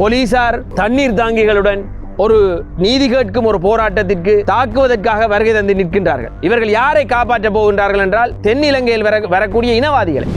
போலீசார் தண்ணீர் தாங்கிகளுடன் ஒரு நீதி கேட்கும் ஒரு போராட்டத்திற்கு தாக்குவதற்காக வருகை தந்து நிற்கின்றார்கள். இவர்கள் யாரை காப்பாற்றப் போகின்றார்கள் என்றால் தென்னிலங்கையில் வர வரக்கூடிய இனவாதிகளை.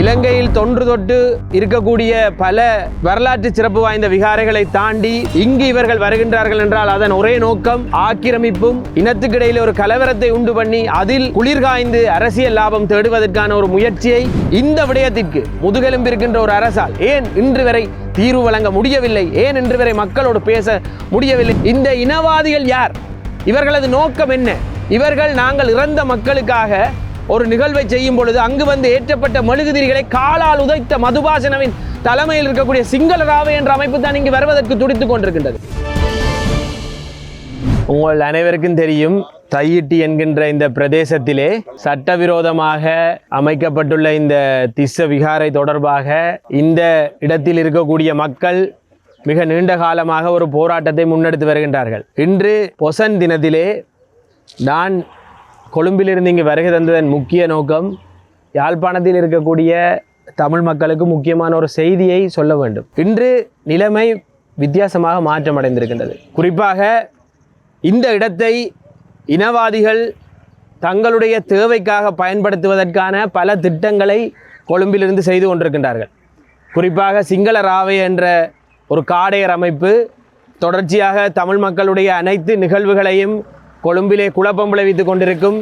இலங்கையில் தொன்று தொட்டு இருக்கக்கூடிய பல வரலாற்று சிறப்பு வாய்ந்த விகாரைகளை தாண்டி இங்கு இவர்கள் வருகின்றார்கள் என்றால் அதன் ஒரே நோக்கம் ஆக்கிரமிப்பும் இனத்துக்கிடையில் ஒரு கலவரத்தை உண்டு பண்ணி அதில் குளிர்காய்ந்து அரசியல் லாபம் தேடுவதற்கான ஒரு முயற்சியை இந்த விடயத்திற்கு முதுகெலும்பு இருக்கின்ற ஒரு அரசால் ஏன் இன்று வரை தீர்வு வழங்க முடியவில்லை? ஏன் இன்று வரை மக்களோடு பேச முடியவில்லை? இந்த இனவாதிகள் யார்? இவர்களது நோக்கம் என்ன? இவர்கள் நாங்கள் இறந்த மக்களுக்காக ஒரு நிகழ்வை செய்யும் பொழுது அங்கு வந்து ஏற்றப்பட்ட மெழுகுதிரிகளை காலால் உதைத்த மதுபாசனவின் தலைமையில் இருக்கக்கூடிய சிங்களராவே என்ற அமைப்பு தான் இங்கு வருவதற்கு துடித்துக் கொண்டிருக்கின்றது. உங்கள் அனைவருக்கும் தெரியும் தையிட்டி என்கின்ற இந்த பிரதேசத்திலே சட்டவிரோதமாக அமைக்கப்பட்டுள்ள இந்த திஸ்ஸ விகாரை தொடர்பாக இந்த இடத்தில் இருக்கக்கூடிய மக்கள் மிக நீண்ட காலமாக ஒரு போராட்டத்தை முன்னெடுத்து வருகின்றார்கள். இன்று பொசன் தினத்திலே நான் கொழும்பிலிருந்து இங்கு வருகை தந்ததன் முக்கிய நோக்கம் யாழ்ப்பாணத்தில் இருக்கக்கூடிய தமிழ் மக்களுக்கு முக்கியமான ஒரு செய்தியை சொல்ல வேண்டும். இன்று நிலைமை வித்தியாசமாக மாற்றமடைந்திருக்கின்றது. குறிப்பாக இந்த இடத்தை இனவாதிகள் தங்களுடைய தேவைக்காக பயன்படுத்துவதற்கான பல திட்டங்களை கொழும்பிலிருந்து செய்து கொண்டிருக்கின்றார்கள். குறிப்பாக சிங்கள ராவை என்ற ஒரு காடையர் அமைப்பு தொடர்ச்சியாக தமிழ் மக்களுடைய அனைத்து நிகழ்வுகளையும் கொழும்பிலே குழப்பம் விளைவித்து கொண்டிருக்கும்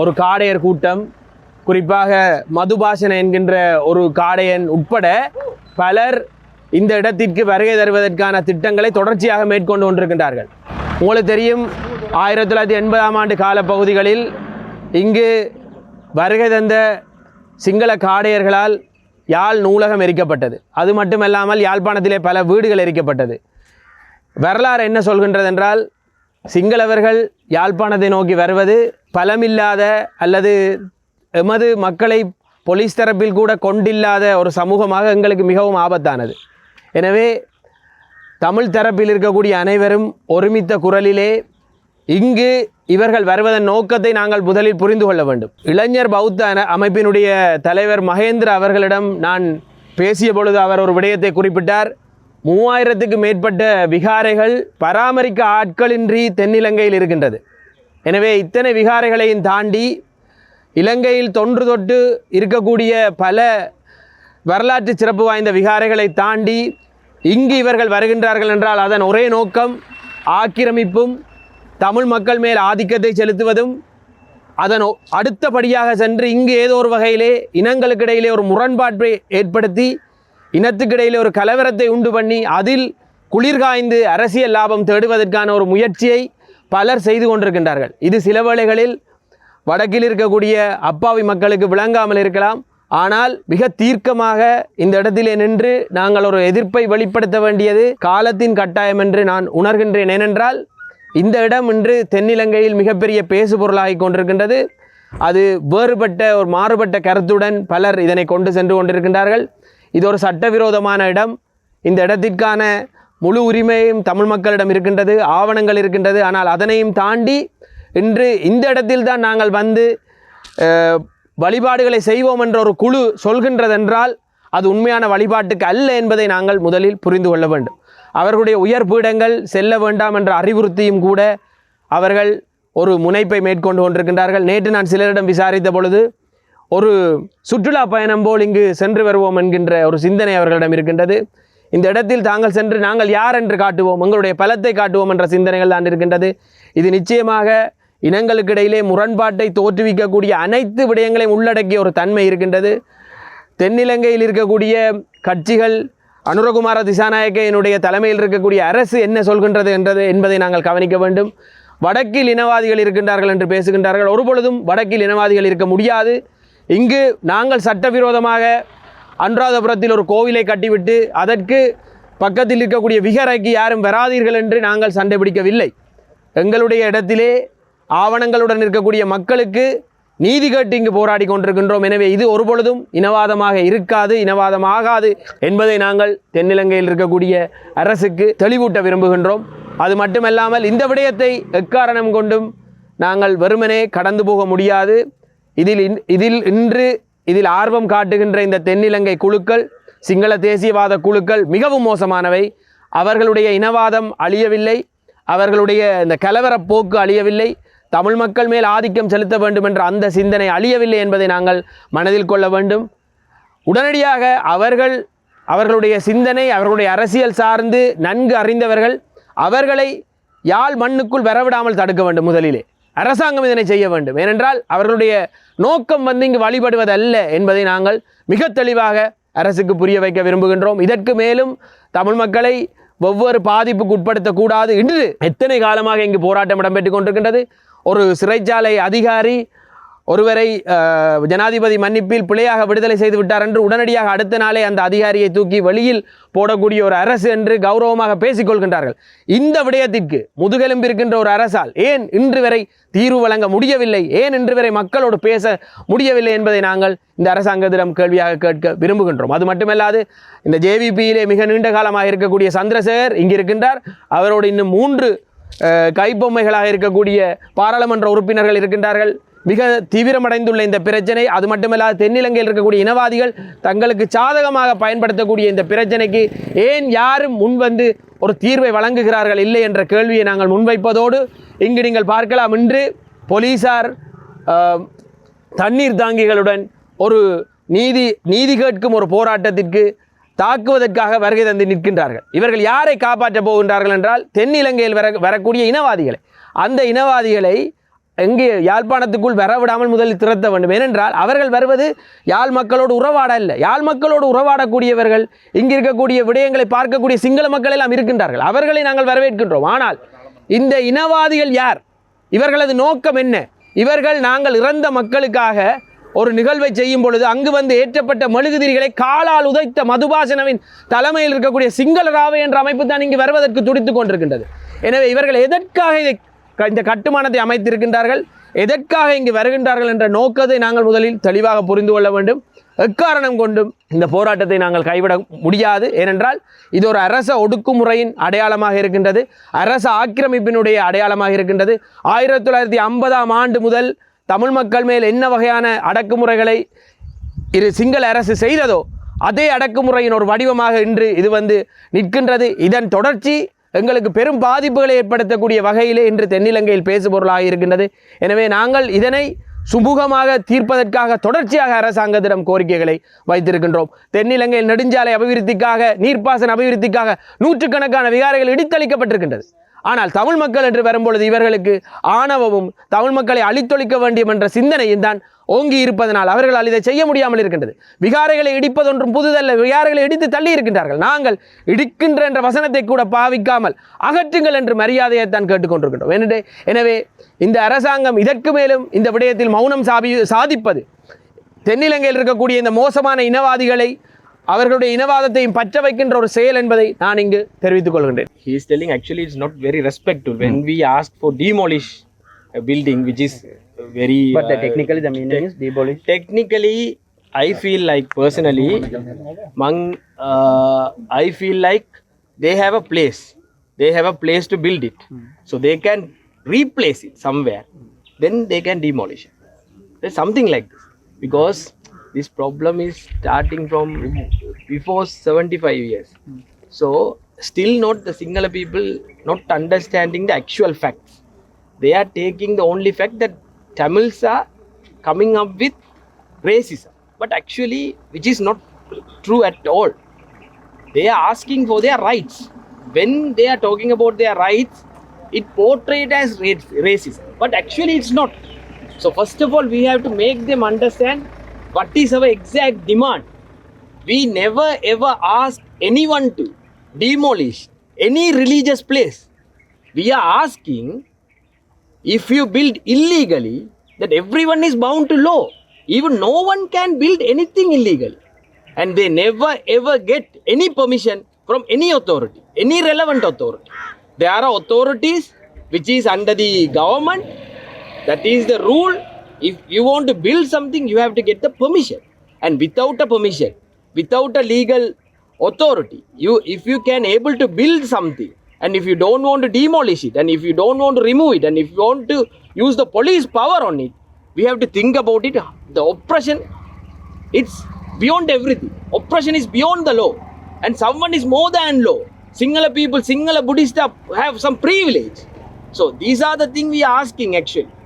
ஒரு காடையர் கூட்டம். குறிப்பாக மதுபாசன என்கின்ற ஒரு காடையன் உட்பட பலர் இந்த இடத்திற்கு வருகை தருவதற்கான திட்டங்களை தொடர்ச்சியாக மேற்கொண்டு கொண்டிருக்கின்றார்கள். உங்களுக்கு தெரியும் ஆயிரத்தி தொள்ளாயிரத்தி எண்பதாம் ஆண்டு காலப்பகுதிகளில் இங்கு வருகை தந்த சிங்கள காடையர்களால் யாழ் நூலகம் எரிக்கப்பட்டது. அது மட்டுமல்லாமல் யாழ்ப்பாணத்திலே பல வீடுகள் எரிக்கப்பட்டது. வரலாறு என்ன சொல்கின்றது என்றால் சிங்களவர்கள் யாழ்ப்பாணத்தை நோக்கி வருவது பலமில்லாத அல்லது எமது மக்களை போலீஸ் தரப்பில் கூட கொண்டில்லாத ஒரு சமூகமாக எங்களுக்கு மிகவும் ஆபத்தானது. எனவே தமிழ் தரப்பில் இருக்கக்கூடிய அனைவரும் ஒருமித்த குரலிலே இங்கு இவர்கள் வருவதன் நோக்கத்தை நாங்கள் முதலில் புரிந்து கொள்ள வேண்டும். இளைஞர் பௌத்த அன- அமைப்பினுடைய தலைவர் மகேந்திர அவர்களிடம் நான் பேசிய பொழுது அவர் ஒரு விடயத்தை குறிப்பிட்டார். மூவாயிரத்துக்கு மேற்பட்ட விகாரைகள் பராமரிக்க ஆட்களின்றி தென்னிலங்கையில் இருக்கின்றது. எனவே இத்தனை விகாரைகளையும் தாண்டி இலங்கையில் தொன்று தொட்டு இருக்கக்கூடிய பல வரலாற்று சிறப்பு வாய்ந்த விகாரைகளை தாண்டி இங்கு இவர்கள் வருகின்றார்கள் என்றால் அதன் ஒரே நோக்கம் ஆக்கிரமிப்பும் தமிழ் மக்கள் மேல் ஆதிக்கத்தை செலுத்துவதும் அதன் அடுத்தபடியாக சென்று இங்கு ஏதோ ஒரு வகையிலே இனங்களுக்கு இடையிலே ஒரு முரண்பாட்டை ஏற்படுத்தி இனத்துக்கிடையில் ஒரு கலவரத்தை உண்டு பண்ணி அதில் குளிர்காய்ந்து அரசியல் லாபம் தேடுவதற்கான ஒரு முயற்சியை பலர் செய்து கொண்டிருக்கின்றார்கள். இது சில வேளைகளில் வடக்கில் இருக்கக்கூடிய அப்பாவி மக்களுக்கு விளங்காமல் இருக்கலாம். ஆனால் மிக தீர்க்கமாக இந்த இடத்திலே நின்று நாங்கள் ஒரு எதிர்ப்பை வெளிப்படுத்த வேண்டியது காலத்தின் கட்டாயம் என்று நான் உணர்கின்றேன். ஏனென்றால் இந்த இடம் இன்று தென்னிலங்கையில் மிகப்பெரிய பேசுபொருளாகி கொண்டிருக்கின்றது. அது வேறுபட்ட ஒரு மாறுபட்ட கருத்துடன் பலர் இதனை கொண்டு சென்று கொண்டிருக்கின்றார்கள். இது ஒரு சட்டவிரோதமான இடம். இந்த இடத்திற்கான முழு உரிமையும் தமிழ் மக்களிடம் இருக்கின்றது ஆவணங்கள் இருக்கின்றது. ஆனால் அதனையும் தாண்டி இன்று இந்த இடத்தில்தான் நாங்கள் வந்து வழிபாடுகளை செய்வோம் என்ற ஒரு குழு சொல்கின்றதென்றால் அது உண்மையான வழிபாட்டுக்கு அல்ல என்பதை நாங்கள் முதலில் புரிந்து கொள்ள வேண்டும். அவர்களுடைய உயர் பீடங்கள் செல்ல வேண்டாம் என்ற அறிவுறுத்தியும் கூட அவர்கள் ஒரு முனைப்பை மேற்கொண்டு கொண்டிருக்கின்றார்கள். நேற்று நான் சிலரிடம் விசாரித்த பொழுது ஒரு சுற்றுலா பயணம் போல் இங்கு சென்று வருவோம் என்கின்ற ஒரு சிந்தனை அவர்களிடம் இருக்கின்றது. இந்த இடத்தில் தாங்கள் சென்று நாங்கள் யார் என்று காட்டுவோம் எங்களுடைய பலத்தை காட்டுவோம் என்ற சிந்தனைகள் தான் இருக்கின்றது. இது நிச்சயமாக இனங்களுக்கு இடையிலே முரண்பாட்டை தோற்றுவிக்கக்கூடிய அனைத்து விடயங்களையும் உள்ளடக்கிய ஒரு தன்மை இருக்கின்றது. தென்னிலங்கையில் இருக்கக்கூடிய கட்சிகள் அனுரகுமார திசாநாயக்கையினுடைய தலைமையில் இருக்கக்கூடிய அரசு என்ன சொல்கின்றது என்றது என்பதை நாங்கள் கவனிக்க வேண்டும். வடக்கில் இனவாதிகள் இருக்கின்றார்கள் என்று பேசுகின்றார்கள். ஒருபொழுதும் வடக்கில் இனவாதிகள் இருக்க முடியாது. இங்கு நாங்கள் சட்டவிரோதமாக அன்றாதபுரத்தில் ஒரு கோவிலை கட்டிவிட்டு அதற்கு பக்கத்தில் இருக்கக்கூடிய விகரைக்கு யாரும் வராதீர்கள் என்று நாங்கள் சண்டை பிடிக்கவில்லை. எங்களுடைய இடத்திலே ஆவணங்களுடன் இருக்கக்கூடிய மக்களுக்கு நீதி கேட்டு இங்கு போராடி கொண்டிருக்கின்றோம். எனவே இது ஒருபொழுதும் இனவாதமாக இருக்காது இனவாதமாகாது என்பதை நாங்கள் தென்னிலங்கையில் இருக்கக்கூடிய அரசுக்கு தெளிவூட்ட விரும்புகின்றோம். அது மட்டுமல்லாமல் இந்த விடயத்தை எக்காரணம் கொண்டும் நாங்கள் வெறுமனே கடந்து போக முடியாது. இதில் இன்- இதில் இன்று இதில் ஆர்வம் காட்டுகின்ற இந்த தென்னிலங்கை குழுக்கள் சிங்கள தேசியவாத குழுக்கள் மிகவும் மோசமானவை. அவர்களுடைய இனவாதம் அழியவில்லை. அவர்களுடைய இந்த கலவரப் போக்கு அழியவில்லை. தமிழ் மக்கள் மேல் ஆதிக்கம் செலுத்த வேண்டும் என்ற அந்த சிந்தனை அழியவில்லை என்பதை நாங்கள் மனதில் கொள்ள வேண்டும். உடனடியாக அவர்கள் அவர்களுடைய சிந்தனை அவர்களுடைய அரசியல் சார்ந்து நன்கு அறிந்தவர்கள் அவர்களை யாழ் மண்ணுக்குள் வரவிடாமல் தடுக்க வேண்டும் முதலிலே. அரசாங்கம் இதனை செய்ய வேண்டும். ஏனென்றால் அவர்களுடைய நோக்கம் வந்து இங்கு வழிபடுவதல்ல என்பதை நாங்கள் மிக தெளிவாக அரசுக்கு புரிய வைக்க விரும்புகின்றோம். இதற்கு மேலும் தமிழ் மக்களை ஒவ்வொரு பாதிப்புக்கு உட்படுத்தக்கூடாது இன்று எத்தனை காலமாக இங்கு போராட்டம் இடம்பெற்றுக் கொண்டிருக்கின்றது. ஒரு சிறைச்சாலை அதிகாரி ஒருவரை ஜனாதிபதி மன்னிப்பில் பிழையாக விடுதலை செய்து விட்டார் என்று உடனடியாக அடுத்த நாளே அந்த அதிகாரியை தூக்கி வெளியில் போடக்கூடிய ஒரு அரசு என்று கௌரவமாக பேசிக்கொள்கின்றார்கள் இந்த விடயத்திற்கு முதுகெலும்பு இருக்கின்ற ஒரு அரசால் ஏன் இன்று வரை தீர்வு வழங்க முடியவில்லை? ஏன் இன்று வரை மக்களோடு பேச முடியவில்லை என்பதை நாங்கள் இந்த அரசாங்கத்திடம் கேள்வியாக கேட்க விரும்புகின்றோம். அது மட்டுமல்லாது இந்த ஜேவிபியிலே மிக நீண்ட காலமாக இருக்கக்கூடிய சந்திரசேகர் இங்கு இருக்கின்றார். அவரோடு இன்னும் மூன்று கைப்பொம்மைகளாக இருக்கக்கூடிய பாராளுமன்ற உறுப்பினர்கள் இருக்கின்றார்கள். மிக தீவிரமடைந்துள்ள இந்த பிரச்சனை. அது மட்டுமல்லாது தென்னிலங்கையில் இருக்கக்கூடிய இனவாதிகள் தங்களுக்கு சாதகமாக பயன்படுத்தக்கூடிய இந்த பிரச்சனைக்கு ஏன் யாரும் முன்வந்து ஒரு தீர்வை வழங்குகிறார்கள் இல்லை என்ற கேள்வியை நாங்கள் முன்வைப்பதோடு இங்கு நீங்கள் பார்க்கலாம். இன்று போலீசார் தண்ணீர் தாங்கிகளுடன் ஒரு நீதி நீதி கேட்கும் ஒரு போராட்டத்திற்கு தாக்குவதற்காக வருகை தந்து நிற்கின்றார்கள். இவர்கள் யாரை காப்பாற்றப் போகின்றார்கள் என்றால் தென்னிலங்கையில் வர வரக்கூடிய இனவாதிகளை. அந்த இனவாதிகளை எங்கே யாழ்ப்பாணத்துக்குள் வரவிடாமல் முதலில் திறத்த வேண்டும். ஏனென்றால் அவர்கள் வருவது யாழ் மக்களோடு உறவாட இல்லை யாழ் மக்களோடு உறவாடக்கூடியவர்கள் இங்கு இருக்கக்கூடிய விடயங்களை பார்க்கக்கூடிய சிங்கள மக்கள் எல்லாம் இருக்கின்றார்கள். அவர்களை நாங்கள் வரவேற்கின்றோம். ஆனால் இந்த இனவாதிகள் யார்? இவர்களது நோக்கம் என்ன? இவர்கள் நாங்கள் இறந்த மக்களுக்காக ஒரு நிகழ்வை செய்யும் பொழுது அங்கு வந்து ஏற்றப்பட்ட மெழுகுதிரிகளை காலால் உதைத்த மதுபாசனவின் தலைமையில் இருக்கக்கூடிய சிங்கள ராவை என்ற அமைப்பு தான் இங்கு வருவதற்கு துடித்துக் கொண்டிருக்கின்றது. எனவே இவர்கள் எதற்காக இதை இந்த கட்டுமானத்தை அமைத்திருக்கின்றார்கள். எதற்காக இங்கு வருகின்றார்கள் என்ற நோக்கத்தை நாங்கள் முதலில் தெளிவாக புரிந்து கொள்ள வேண்டும். எக்காரணம் கொண்டும் இந்த போராட்டத்தை நாங்கள் கைவிட முடியாது. ஏனென்றால் இது ஒரு அரச ஒடுக்குமுறையின் அடையாளமாக இருக்கின்றது. அரச ஆக்கிரமிப்பினுடைய அடையாளமாக இருக்கின்றது. ஆயிரத்தி தொள்ளாயிரத்தி ஐம்பதாம் ஆண்டு முதல் தமிழ் மக்கள் மேல் என்ன வகையான அடக்குமுறைகளை இரு சிங்கள அரசு செய்ததோ அதே அடக்குமுறையின் ஒரு வடிவமாக இன்று இது வந்து நிற்கின்றது. இதன் தொடர்ச்சி எங்களுக்கு பெரும் பாதிப்புகளை ஏற்படுத்தக்கூடிய வகையிலே இன்று தென்னிலங்கையில் பேசுபொருளாக இருக்கின்றது எனவே நாங்கள் இதனை சுமூகமாக தீர்ப்பதற்காக தொடர்ச்சியாக அரசாங்கத்திடம் கோரிக்கைகளை வைத்திருக்கின்றோம். தென்னிலங்கையில் நெடுஞ்சாலை அபிவிருத்திக்காக நீர்ப்பாசன அபிவிருத்திக்காக நூற்றுக்கணக்கான விகாரைகள் இடித்தளிக்கப்பட்டிருக்கின்றது. ஆனால் தமிழ் மக்கள் என்று வரும்பொழுது இவர்களுக்கு ஆணவமும் தமிழ் மக்களை அழித்தொழிக்க வேண்டும் என்ற சிந்தனையும் தான் ஓங்கி இருப்பதனால் அவர்களால் இதை செய்ய முடியாமல் இருக்கின்றது. விகாரைகளை இடிப்பதொன்றும் புதுதல்ல. விகாரைகளை இடித்து தள்ளி இருக்கின்றார்கள். நாங்கள் இடிக்கின்ற என்ற வசனத்தை கூட பாவிக்காமல் அகற்றுங்கள் என்று மரியாதையை தான் கேட்டுக்கொண்டிருக்கின்றோம். எனவே எனவே இந்த அரசாங்கம் இதற்கு மேலும் இந்த விடயத்தில் மௌனம் சாபி சாதிப்பது தென்னிலங்கையில் இருக்கக்கூடிய இந்த மோசமான இனவாதிகளை அவர்களுடைய இனவாதத்தையும் பற்ற வைக்கின்ற ஒரு செயல் என்பதை நான் இங்கு தெரிவித்துக் கொள்கின்றேன். He is telling actually it's not very respectful. When we ask for demolish very But the uh, technically the meaning is demolish. technically i feel like personally mang uh, i feel like they have a place. They have a place to build it. So they can replace it somewhere. Then they can demolish it. There's something like this. Because this problem is starting from before 75 years. So still not the singular people not understanding the actual facts. They are taking the only fact that tamils are coming up with racism. But actually which is not true at all. They are asking for their rights. When they are talking about their rights it portrayed as ra- racism. But actually it's not. So first of all we have to make them understand what is our exact demand. We never ever ask anyone to demolish any religious place. We are asking if you build illegally that everyone is bound to law even no one can build anything illegally and they never ever get any permission from any authority any relevant authority. There are authorities which is under the government. That is the rule. If you want to build something you have to get the permission. And without a permission without a legal authority you if you can able to build something and if you don't want to demolish it, and if you don't want to remove it, and if you want to use the police power on it, we have to think about it. The oppression, it's beyond everything. Oppression is beyond the law. And someone is more than law. Singular people, singular Buddhist have some privilege. So these are the things we are asking actually.